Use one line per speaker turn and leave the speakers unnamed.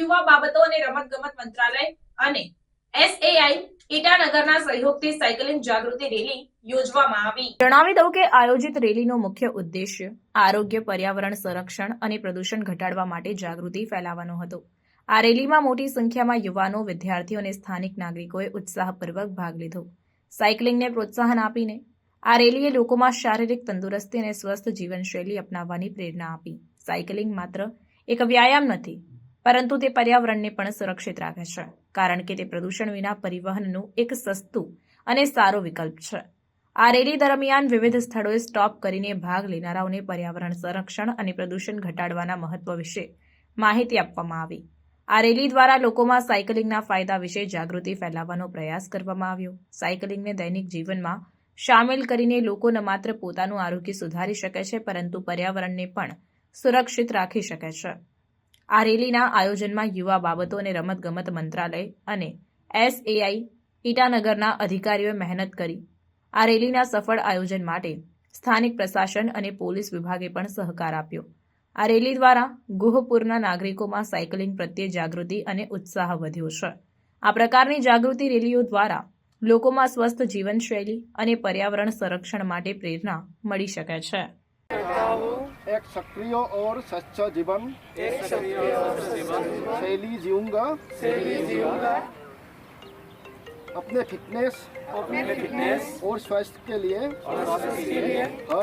અને રમતગમત મંત્રાલય અને એસએઆઈ ઈટાનગરના સહયોગથી સાયકલિંગ જાગૃતિ રેલી યોજવામાં આવી. જણાવી દઉં કે આયોજિત રેલીનો મુખ્ય ઉદ્દેશ્ય આરોગ્ય, પર્યાવરણ, સંરક્ષણ અને પ્રદૂષણ ઘટાડવા માટે જાગૃતિ ફેલાવવાનો હતો. આ રેલીમાં મોટી સંખ્યામાં યુવાનો, વિદ્યાર્થીઓ અને સ્થાનિક નાગરિકોએ ઉત્સાહપૂર્વક ભાગ લીધો. સાયકલિંગને પ્રોત્સાહન આપીને આ રેલીએ લોકોમાં શારીરિક તંદુરસ્તી અને સ્વસ્થ જીવનશૈલી અપનાવવાની પ્રેરણા આપી. સાયકલિંગ માત્ર એક વ્યાયામ નથી પરંતુ તે પર્યાવરણને પણ સુરક્ષિત રાખે છે, કારણ કે તે પ્રદૂષણ વિના પરિવહનનું એક સસ્તું અને સારો વિકલ્પ છે. આ રેલી દરમિયાન વિવિધ સ્થળોએ સ્ટોપ કરીને ભાગ લેનારાઓને પર્યાવરણ સંરક્ષણ અને પ્રદૂષણ ઘટાડવાના મહત્વ વિશે માહિતી આપવામાં આવી. આ રેલી દ્વારા લોકોમાં સાયકલિંગના ફાયદા વિશે જાગૃતિ ફેલાવવાનો પ્રયાસ કરવામાં આવ્યો. સાયકલિંગને દૈનિક જીવનમાં સામેલ કરીને લોકો ન માત્ર પોતાનું આરોગ્ય સુધારી શકે છે, પરંતુ પર્યાવરણને પણ સુરક્ષિત રાખી શકે છે. આ રેલીના આયોજનમાં યુવા બાબતો અને રમતગમત મંત્રાલય અને એસએઆઈ ઈટાનગરના અધિકારીઓએ મહેનત કરી. આ રેલીના સફળ આયોજન માટે સ્થાનિક પ્રશાસન અને પોલીસ વિભાગે પણ સહકાર આપ્યો. આ રેલી દ્વારા ગુહપુરના નાગરિકોમાં સાયકલિંગ પ્રત્યે જાગૃતિ અને ઉત્સાહ વધ્યો છે. આ પ્રકારની જાગૃતિ રેલીઓ દ્વારા લોકોમાં સ્વસ્થ જીવનશૈલી અને પર્યાવરણ સંરક્ષણ માટે પ્રેરણા મળી શકે છે.
चाहता हूँ एक सक्रिय और सच्चा जीवन। शैली जीऊँगा। अपने फिटनेस अपने फिटनेस और स्वास्थ्य के लिए और स्वास्थ्य के लिए हर